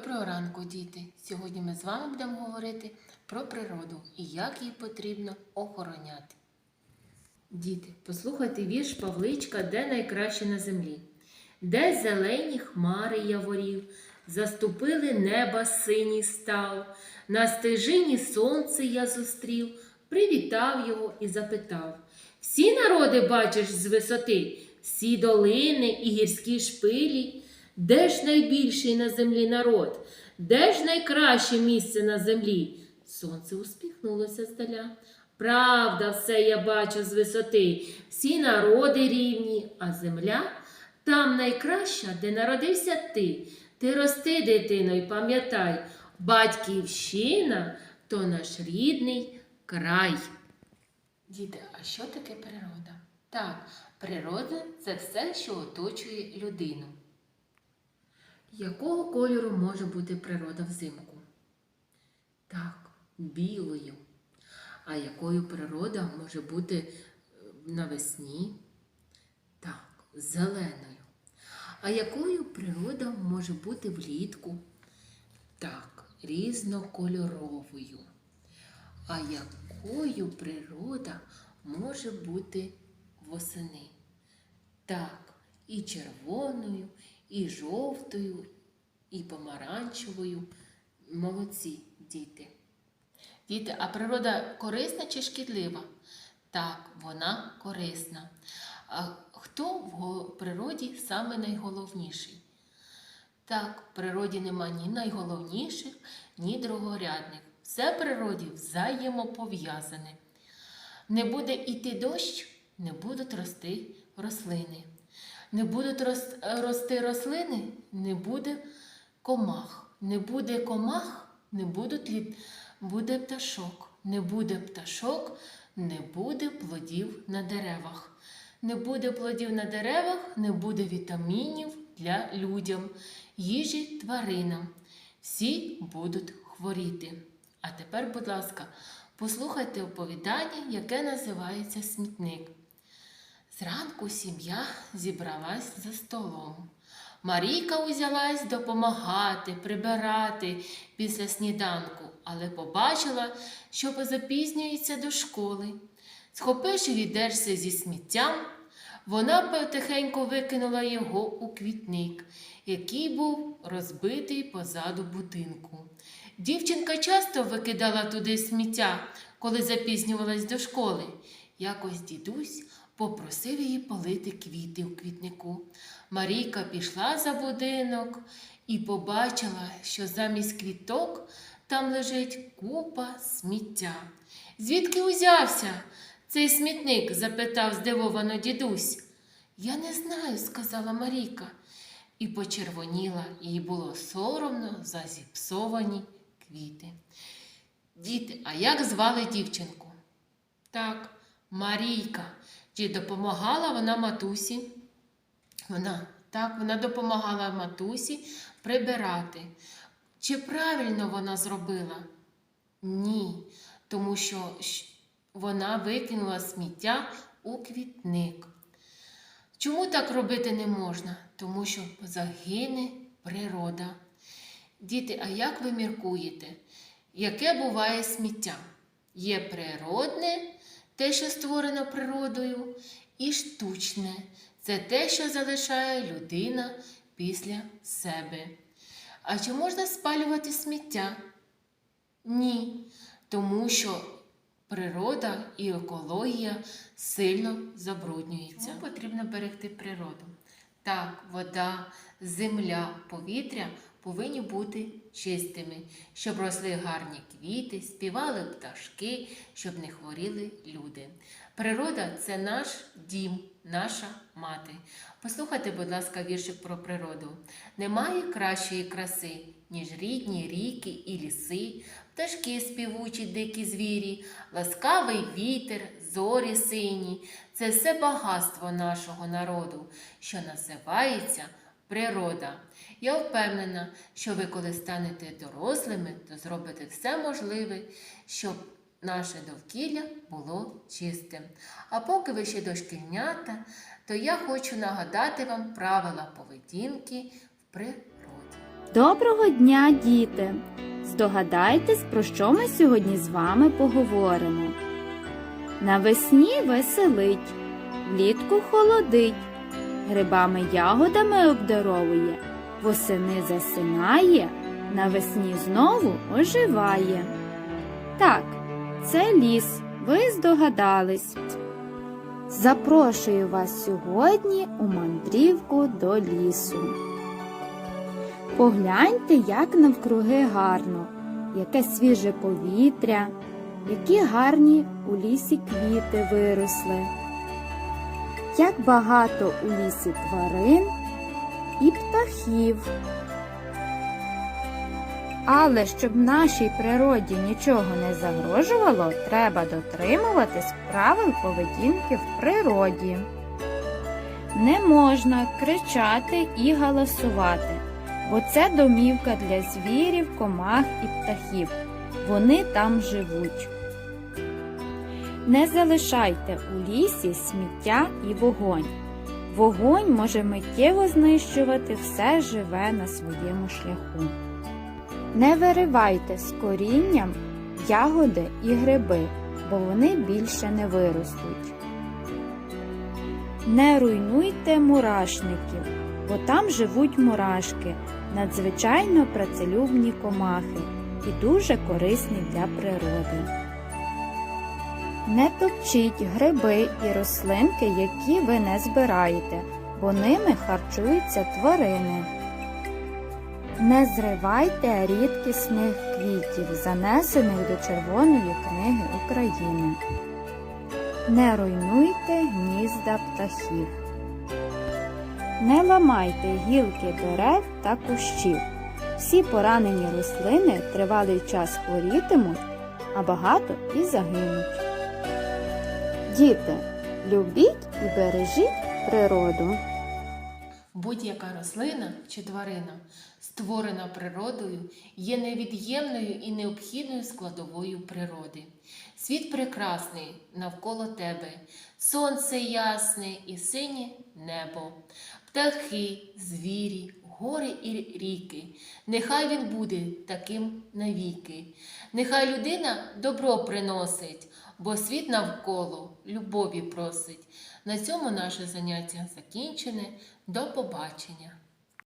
Доброго ранку, діти! Сьогодні ми з вами будемо говорити про природу і як її потрібно охороняти. Діти, послухайте вірш Павличка, де найкраще на землі. Де зелені хмари яворів, заступили неба синій став, на стежині сонце я зустрів, привітав його і запитав. Всі народи бачиш з висоти, всі долини і гірські шпилі, де ж найбільший на землі народ, де ж найкраще місце на землі? Сонце усміхнулося здаля. Правда, все я бачу з висоти, всі народи рівні, а земля там найкраща, де народився ти. Ти рости, дитино, і пам'ятай, батьківщина то наш рідний край. Діти, а що таке природа? Так, природа це все, що оточує людину. Якого кольору може бути природа взимку? Так, білою. А якою природа може бути е, навесні? Так, зеленою. А якою природа може бути влітку? Так, різнокольоровою. А якою природа може бути восени? Так, і червоною, і жовтою, і помаранчевою. Молодці, діти. Діти, а природа корисна чи шкідлива? Так, вона корисна. А хто в природі саме найголовніший? Так, в природі нема ні найголовніших, ні другорядних. Все в природі взаємопов'язане. Не буде йти дощ, не будуть рости рослини. Не будуть рости рослини, не буде комах. Не буде комах, не будуть літ... буде пташок. Не буде пташок, не буде плодів на деревах. Не буде плодів на деревах, не буде вітамінів для людям, їжі тваринам. Всі будуть хворіти. А тепер, будь ласка, послухайте оповідання, яке називається смітник. Зранку сім'я зібралась за столом. Марійка узялась допомагати, прибирати після сніданку, але побачила, що позапізнюється до школи. Схопивши відерце зі сміттям, вона потихеньку викинула його у квітник, який був розбитий позаду будинку. Дівчинка часто викидала туди сміття, коли запізнювалась до школи. Якось дідусь попросив її полити квіти у квітнику. Марійка пішла за будинок і побачила, що замість квіток там лежить купа сміття. Звідки узявся цей смітник? запитав здивовано дідусь. Я не знаю, сказала Марійка. І почервоніла, їй було соромно за зіпсовані квіти. Діти, а як звали дівчинку? Так, Марійка. Чи допомагала вона матусі? Вона так, вона допомагала матусі прибирати. Чи правильно вона зробила? Ні, тому що вона викинула сміття у квітник. Чому так робити не можна? Тому що загине природа. Діти, а як ви міркуєте, яке буває сміття? Є природне, те, що створено природою, і штучне це те, що залишає людина після себе. А чи можна спалювати сміття? Ні, тому що природа і екологія сильно забруднюються. Чому потрібно берегти природу? Так, вода, земля, повітря повинні бути чистими, щоб росли гарні квіти, співали пташки, щоб не хворіли люди. Природа це наш дім, наша мати. Послухайте, будь ласка, віршик про природу. Немає кращої краси, ніж рідні ріки і ліси, пташки співучі, дикі звірі, ласкавий вітер, зорі сині. Це все багатство нашого народу, що називається природа. Я впевнена, що ви, коли станете дорослими, то зробите все можливе, щоб наше довкілля було чистим. А поки ви ще дошкільнята, то я хочу нагадати вам правила поведінки в природі. Доброго дня, діти! Здогадайтесь, про що ми сьогодні з вами поговоримо. Навесні веселить, влітку холодить, грибами ягодами обдаровує, восени засинає, навесні знову оживає. Так, це ліс, ви здогадались. Запрошую вас сьогодні у мандрівку до лісу. Погляньте, як навкруги гарно, яке свіже повітря, які гарні у лісі квіти виросли, як багато у лісі тварин і птахів. Але щоб нашій природі нічого не загрожувало, треба дотримуватись правил поведінки в природі. Не можна кричати і галасувати бо це домівка для звірів, комах і птахів. Вони там живуть. Не залишайте у лісі сміття і вогонь. Вогонь може миттєво знищувати все живе на своєму шляху. Не виривайте з корінням ягоди і гриби, бо вони більше не виростуть. Не руйнуйте мурашників, бо там живуть мурашки, надзвичайно працелюбні комахи і дуже корисні для природи. Не топчіть гриби і рослинки, які ви не збираєте, бо ними харчуються тварини. Не зривайте рідкісних квітів, занесених до Червоної книги України. Не руйнуйте гнізда птахів. Не ламайте гілки дерев та кущів. Всі поранені рослини тривалий час хворітимуть, а багато і загинуть. Діти, любіть і бережіть природу. Будь-яка рослина чи тварина, створена природою, є невід'ємною і необхідною складовою природи. Світ прекрасний навколо тебе, сонце ясне і синє небо, птахи, звірі, гори і ріки. Нехай він буде таким навіки. Нехай людина добро приносить, бо світ навколо любові просить. На цьому наше заняття закінчене. До побачення!